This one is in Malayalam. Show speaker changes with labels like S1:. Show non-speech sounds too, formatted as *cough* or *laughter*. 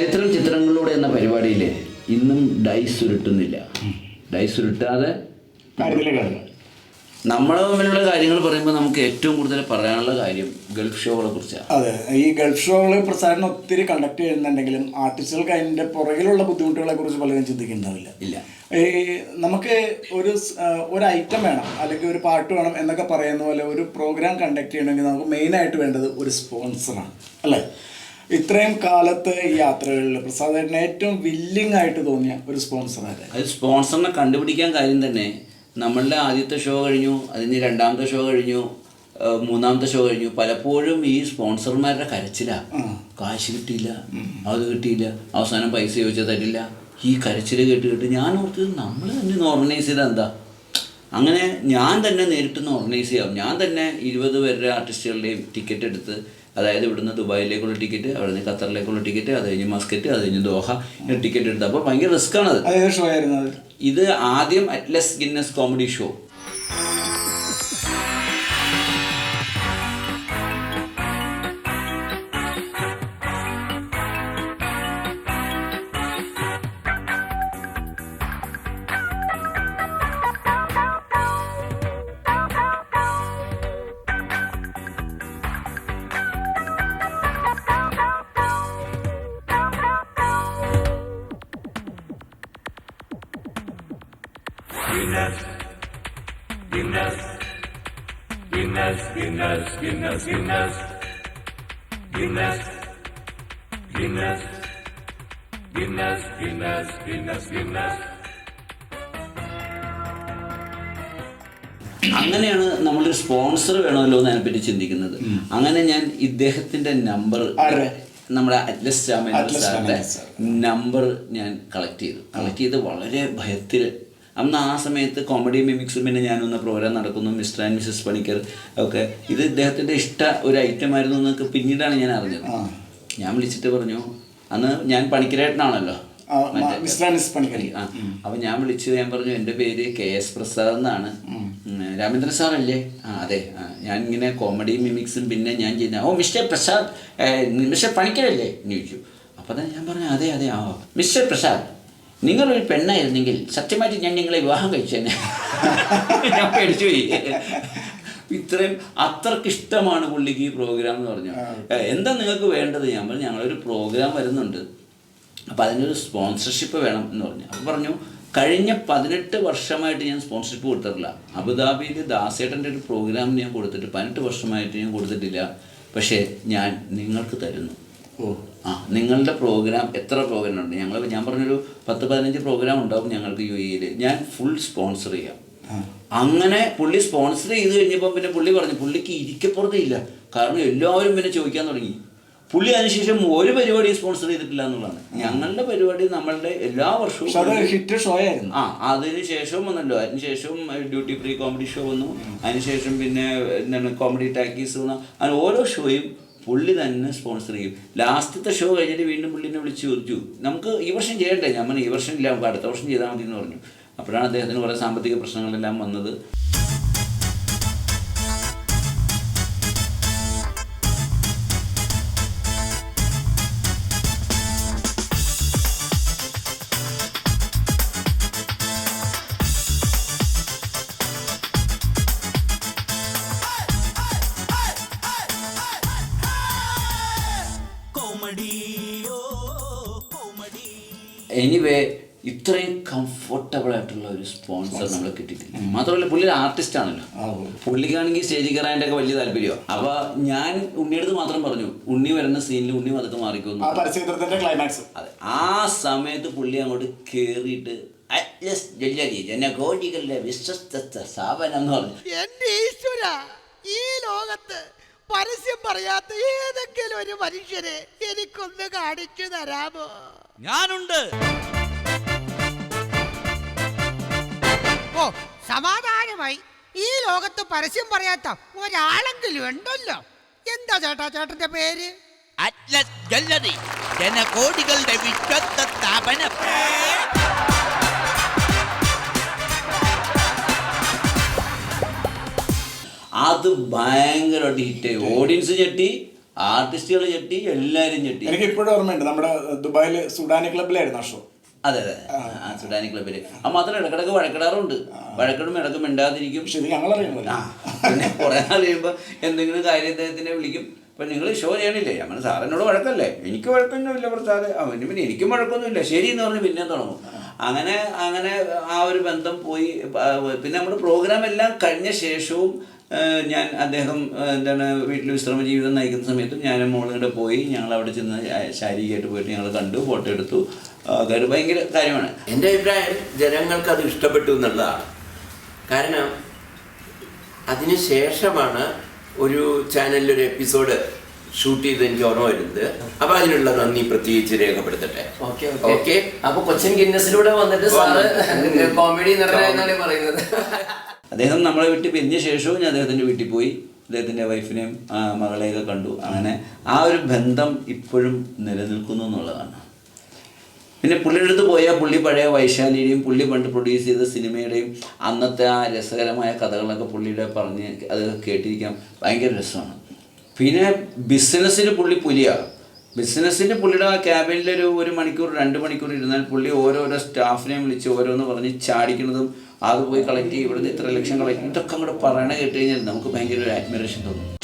S1: എന്ന പരിപാടിയിൽ ഇന്നും ഡൈസ് ഉരുട്ടുന്നില്ല. ഡൈസ് ഉരുട്ടാതെ നമ്മളെ തമ്മിലുള്ള കാര്യങ്ങൾ പറയുമ്പോൾ നമുക്ക് ഏറ്റവും കൂടുതൽ പറയാനുള്ള കാര്യം ഗൾഫ് ഷോകളെ കുറിച്ചാണ്
S2: അതെ ഈ ഗൾഫ് ഷോകൾ പ്രസാരണം ഒത്തിരി കണ്ടക്ട് ചെയ്യുന്നുണ്ടെങ്കിലും ആർട്ടിസ്റ്റുകൾക്ക് അതിന്റെ പുറകിലുള്ള ബുദ്ധിമുട്ടുകളെ കുറിച്ച് പലരും ചിന്തിക്കുന്നുണ്ടാവില്ല.
S1: ഇല്ല.
S2: ഈ നമുക്ക് ഒരു ഒരു ഐറ്റം വേണം അല്ലെങ്കിൽ ഒരു പാട്ട് വേണം എന്നൊക്കെ പറയുന്ന പോലെ ഒരു പ്രോഗ്രാം കണ്ടക്ട് ചെയ്യണമെങ്കിൽ നമുക്ക് മെയിനായിട്ട് വേണ്ടത് ഒരു സ്പോൺസറാണ് അല്ലേ? ഇത്രയും കാലത്തെ ഈ യാത്രകളിൽ പ്രസാദേട്ടന് ഏറ്റവും വില്ലിംഗ് ആയിട്ട് തോന്നിയ ഒരു സ്പോൺസർ ആരെ?
S1: അത് സ്പോൺസറിനെ കണ്ടുപിടിക്കാൻ കാര്യം തന്നെ നമ്മളുടെ ആദ്യത്തെ ഷോ കഴിഞ്ഞു അതിന് രണ്ടാമത്തെ ഷോ കഴിഞ്ഞു മൂന്നാമത്തെ ഷോ കഴിഞ്ഞു. പലപ്പോഴും ഈ സ്പോൺസർമാരുടെ കരച്ചിലാ. കാശ് കിട്ടിയില്ല അത് കിട്ടിയില്ല അവസാനം പൈസ ചോദിച്ചാൽ തരില്ല. ഈ കരച്ചിൽ കേട്ട് കേട്ട് ഞാൻ ഓർത്തത് നമ്മൾ തന്നെ ഓർഗനൈസ് ചെയ്താൽ എന്താ? അങ്ങനെ ഞാൻ തന്നെ നേരിട്ടൊന്ന് ഓർഗനൈസ് ചെയ്യാം. ഞാൻ തന്നെ ഇരുപത് പേരുടെ ആർട്ടിസ്റ്റുകളുടെയും ടിക്കറ്റ് എടുത്ത് അതായത് ഇവിടുന്ന് ദുബായിലേക്കുള്ള ടിക്കറ്റ് അവിടെ നിന്ന് ഖത്തറിലേക്കുള്ള ടിക്കറ്റ് അത് കഴിഞ്ഞ് മസ്കറ്റ് അത് കഴിഞ്ഞ് ദോഹ ടിക്കറ്റ് എടുത്തപ്പോൾ ഭയങ്കര risk Atlas Guinness comedy show അങ്ങനെയാണ് നമ്മളൊരു സ്പോൺസർ വേണമല്ലോ എന്ന് അതിനെപ്പറ്റി ചിന്തിക്കുന്നത്. അങ്ങനെ ഞാൻ ഇദ്ദേഹത്തിന്റെ നമ്പർ നമ്മുടെ അറ്റ്ലസ് രാമേന്ദ്ര സാറിന്റെ നമ്പർ ഞാൻ കളക്ട് ചെയ്തു. കളക്ട് ചെയ്ത് വളരെ ഭയത്തിൽ അന്ന് ആ സമയത്ത് കോമഡി മിമിക്സും പിന്നെ ഞാനൊന്ന് പ്രോഗ്രാം നടക്കുന്നു മിസ്റ്റർ ആൻഡ് മിസ്സസ് പണിക്കർ ഒക്കെ. ഇത് ഇദ്ദേഹത്തിന്റെ ഇഷ്ട ഒരു ഐറ്റം ആയിരുന്നു എന്നൊക്കെ പിന്നീടാണ് ഞാൻ അറിഞ്ഞത്. ഞാൻ വിളിച്ചിട്ട് പറഞ്ഞു അന്ന് ഞാൻ പണിക്കരേട്ടനാണല്ലോ. അപ്പൊ ഞാൻ വിളിച്ചു ഞാൻ പറഞ്ഞു എന്റെ പേര് കെ എസ് പ്രസാദ് എന്നാണ്. ഉം, രാമേന്ദ്ര സാറല്ലേ? ആ അതെ. ഞാൻ ഇങ്ങനെ കോമഡി മിമിക്സും പിന്നെ ഞാൻ ചെയ്യുന്ന ഓ മിസ്റ്റർ പ്രസാദ് മിസ്റ്റർ പണിക്കരല്ലേ? എന്ന് ചോദിച്ചു. തന്നെ ഞാൻ പറഞ്ഞു അതെ അതെ ആ മിസ്റ്റർ പ്രസാദ്. നിങ്ങളൊരു പെണ്ണായിരുന്നെങ്കിൽ സത്യമായിട്ട് ഞാൻ നിങ്ങളെ വിവാഹം കഴിച്ചേനെ ഞാൻ പേടിച്ചു പോയി. ഇത്രയും അത്രയ്ക്ക് ഇഷ്ടമാണ് പുള്ളിക്ക് ഈ പ്രോഗ്രാം എന്ന് പറഞ്ഞു എന്താ നിങ്ങൾക്ക് വേണ്ടത്? ഞാൻ പറഞ്ഞു ഞങ്ങളൊരു പ്രോഗ്രാം വരുന്നുണ്ട്. അപ്പോൾ അതിനൊരു സ്പോൺസർഷിപ്പ് വേണം എന്ന് പറഞ്ഞു. അപ്പോൾ പറഞ്ഞു കഴിഞ്ഞ പതിനെട്ട് വർഷമായിട്ട് ഞാൻ സ്പോൺസർഷിപ്പ് കൊടുത്തിട്ടില്ല. അബുദാബിയിൽ ദാസേട്ടന്റെ ഒരു പ്രോഗ്രാമിന് ഞാൻ കൊടുത്തിട്ട് പതിനെട്ട് വർഷമായിട്ട് ഞാൻ കൊടുത്തിട്ടില്ല. പക്ഷേ ഞാൻ നിങ്ങൾക്ക് തരുന്നു.
S2: ഓ.
S1: ആ നിങ്ങളുടെ പ്രോഗ്രാം എത്ര പ്രോഗ്രാം ഉണ്ട്? ഞങ്ങൾ ഞാൻ പറഞ്ഞൊരു പത്ത് പതിനഞ്ച് പ്രോഗ്രാം ഉണ്ടാവും ഞങ്ങൾക്ക് യു എയിൽ ഞാൻ ഫുൾ സ്പോൺസർ ചെയ്യാം. അങ്ങനെ പുള്ളി സ്പോൺസർ ചെയ്ത് കഴിഞ്ഞപ്പോൾ പിന്നെ പുള്ളി പറഞ്ഞു പുള്ളിക്ക് ഇരിക്കപ്പുറത്തേ ഇല്ല. കാരണം എല്ലാവരും പിന്നെ ചോദിക്കാൻ തുടങ്ങി. പുള്ളി അതിനുശേഷം ഒരു പരിപാടി സ്പോൺസർ ചെയ്തിട്ടില്ല എന്നുള്ളതാണ്. ഞങ്ങളുടെ പരിപാടി നമ്മളുടെ എല്ലാ വർഷവും
S2: ഹിറ്റ് ഷോ ആയിരുന്നു.
S1: ആ അതിന് ശേഷവും വന്നല്ലോ. അതിനുശേഷവും ഡ്യൂട്ടി ഫ്രീ കോമഡി ഷോ വന്നു. അതിനുശേഷം പിന്നെ എന്താണ് കോമഡി ടാക്കീസ് വന്നു. അങ്ങനെ ഓരോ ഷോയും പുള്ളി തന്നെ സ്പോൺസർ ചെയ്യും. ലാസ്റ്റത്തെ ഷോ കഴിഞ്ഞിട്ട് വീണ്ടും പുള്ളിനെ വിളിച്ച് ചോദിച്ചു. നമുക്ക് ഈ വർഷം ചെയ്യണ്ടേ? ഞാൻ ഈ വർഷം ഇല്ല അടുത്ത വർഷം ചെയ്താൽ മതി എന്ന് പറഞ്ഞു. അപ്പോഴാണ് അദ്ദേഹത്തിന് കുറേ സാമ്പത്തിക പ്രശ്നങ്ങളെല്ലാം വന്നത്. എനിവേ ഇത്രയും കംഫർട്ടബിൾ ആയിട്ടുള്ള ഒരു സ്പോൺസർ നമ്മൾ കിട്ടിയിട്ടില്ല. മാത്രമല്ല പുള്ളി ഒരു ആർട്ടിസ്റ്റ് ആണല്ലോ പുള്ളിക്കാണെങ്കിൽ സ്റ്റേജിൽ കയറാന്റെ ഒക്കെ വലിയ താല്പര്യമാണ് അപ്പൊ ഞാൻ ഉണ്ണിയെടുത്ത് മാത്രം പറഞ്ഞു ഉണ്ണി വരുന്ന സീനിൽ ഉണ്ണി മതത്ത് മാറിക്കുന്നു.
S2: ആ പരസ്യചിത്രത്തിന്റെ ക്ലൈമാക്സ്
S1: അതെ. ആ സമയത്ത് പുള്ളി അങ്ങോട്ട് കയറിയിട്ട് ജല്ലരി ജനകോടികളുടെ വിശ്വസ്ത സ്ഥാപനം എന്ന് പറഞ്ഞു.
S3: എന്റെ ഈശ്വര ഈ ലോകത്ത് പരസ്യം പറയാത്ത ഏതെങ്കിലും ഒരു മനുഷ്യനെ എനിക്കൊന്ന് കാണിച്ചു തരാമോ?
S4: ഞാനുണ്ട്.
S3: ഓ സമാധാനമായി. ഈ ലോകത്ത് പരസ്യം പറയാത്ത ഒരാളെങ്കിലും ഉണ്ടല്ലോ. എന്താ ചേട്ടാ ചേട്ടന്റെ പേര്?
S4: അറ്റ്ലസ് ജല്ലറി ജനകോടികളുടെ വിശ്വസ്ത സ്ഥാപനം.
S1: അത് ഭയങ്കരമായിട്ട് ഹിറ്റായി ഓഡിയൻസ് ചെട്ടി ആർട്ടിസ്റ്റുകൾ ചെട്ടി എല്ലാരും ചെട്ടി
S2: എനിക്ക് ഇപ്പോഴും ഓർമ്മയുണ്ട് നമ്മുടെ ദുബായിൽ സുഡാനി ക്ലബിലായിരുന്നു ആ ഷോ
S1: അതെ അതെ. ആ സുഡാനി ക്ലബിൽ ആ മാത്രം ഇടക്കിടക്ക് വഴക്കിടാറുണ്ട്. വഴക്കിടും ഇടക്കും മിണ്ടാതിരിക്കും. ആ പിന്നെ കുറേ നാൾ കഴിയുമ്പോൾ എന്തെങ്കിലും കാര്യം അദ്ദേഹത്തിനെ വിളിക്കും. അപ്പം നിങ്ങൾ ഷോ ചെയ്യണില്ലേ? ഞാൻ സാറിനോട് വഴക്കല്ലേ? എനിക്ക് വഴക്കൊന്നുമില്ല പ്രസാദ്. അവന് പിന്നെ എനിക്കും വഴക്കൊന്നുമില്ല. ശരി എന്ന് പറഞ്ഞ് പിന്നെ തുടങ്ങും. അങ്ങനെ അങ്ങനെ ആ ഒരു ബന്ധം പോയി പിന്നെ നമ്മുടെ പ്രോഗ്രാം എല്ലാം കഴിഞ്ഞ ശേഷവും ഞാൻ അദ്ദേഹം എന്താണ് വീട്ടിൽ വിശ്രമ ജീവിതം നയിക്കുന്ന സമയത്ത് ഞാൻ മോളുകൂടെ പോയി ഞങ്ങൾ അവിടെ ചെന്ന് ശാരീരികമായിട്ട് പോയിട്ട് ഞങ്ങൾ കണ്ടു ഫോട്ടോ എടുത്തു. അതൊരു ഭയങ്കര കാര്യമാണ്.
S5: എന്റെ അഭിപ്രായം ജനങ്ങൾക്ക് അത് ഇഷ്ടപ്പെട്ടു എന്നുള്ളതാണ്. കാരണം അതിന് ശേഷമാണ് ഒരു ചാനലിൽ ഒരു എപ്പിസോഡ് ഷൂട്ട് ചെയ്ത് എനിക്ക് ഓർമ്മ വരുന്നത്. അപ്പൊ അതിനുള്ള നന്ദി പ്രത്യേകിച്ച് രേഖപ്പെടുത്തട്ടെ.
S6: ഓക്കെ അപ്പൊ കൊച്ചിൻ ഗിന്നസിലൂടെ വന്നിട്ട് സാറ് കോമഡി നിറഞ്ഞ പറയുന്നത്. *laughs*
S1: അദ്ദേഹം നമ്മളെ വിട്ട് പിരിഞ്ഞ ശേഷവും ഞാൻ അദ്ദേഹത്തിന്റെ വീട്ടിൽ പോയി. അദ്ദേഹത്തിന്റെ വൈഫിനെയും മകളെയൊക്കെ കണ്ടു. അങ്ങനെ ആ ഒരു ബന്ധം ഇപ്പോഴും നിലനിൽക്കുന്നു എന്നുള്ളതാണ്. പിന്നെ പുള്ളിയുടെ അടുത്ത് പോയാൽ പുള്ളി പഴയ വൈശാലിയുടെയും പുള്ളി പണ്ട് പ്രൊഡ്യൂസ് ചെയ്ത സിനിമയുടെയും അന്നത്തെ ആ രസകരമായ കഥകളൊക്കെ പുള്ളിയുടെ പറഞ്ഞ് അത് കേട്ടിരിക്കാം ഭയങ്കര രസമാണ്. പിന്നെ ബിസിനസ്സിന് പുള്ളി പുലിയാണ് ബിസിനസ്സിന് പുള്ളിയുടെ ആ ക്യാബിനിൽ ഒരു ഒരു മണിക്കൂർ രണ്ട് മണിക്കൂർ ഇരുന്നാൽ പുള്ളി ഓരോരോ സ്റ്റാഫിനെയും വിളിച്ച് ഓരോന്ന് പറഞ്ഞ് ചാടിക്കുന്നതും അത് പോയി കളക്ട് ചെയ്യും ഇവിടുന്ന് ഇത്ര ലക്ഷം കളക്ട് ഇതൊക്കെ അങ്ങോട്ട് പറയണ കേട്ട് കഴിഞ്ഞാൽ നമുക്ക് ഭയങ്കര ഒരു അഡ്മിറേഷൻ തോന്നും.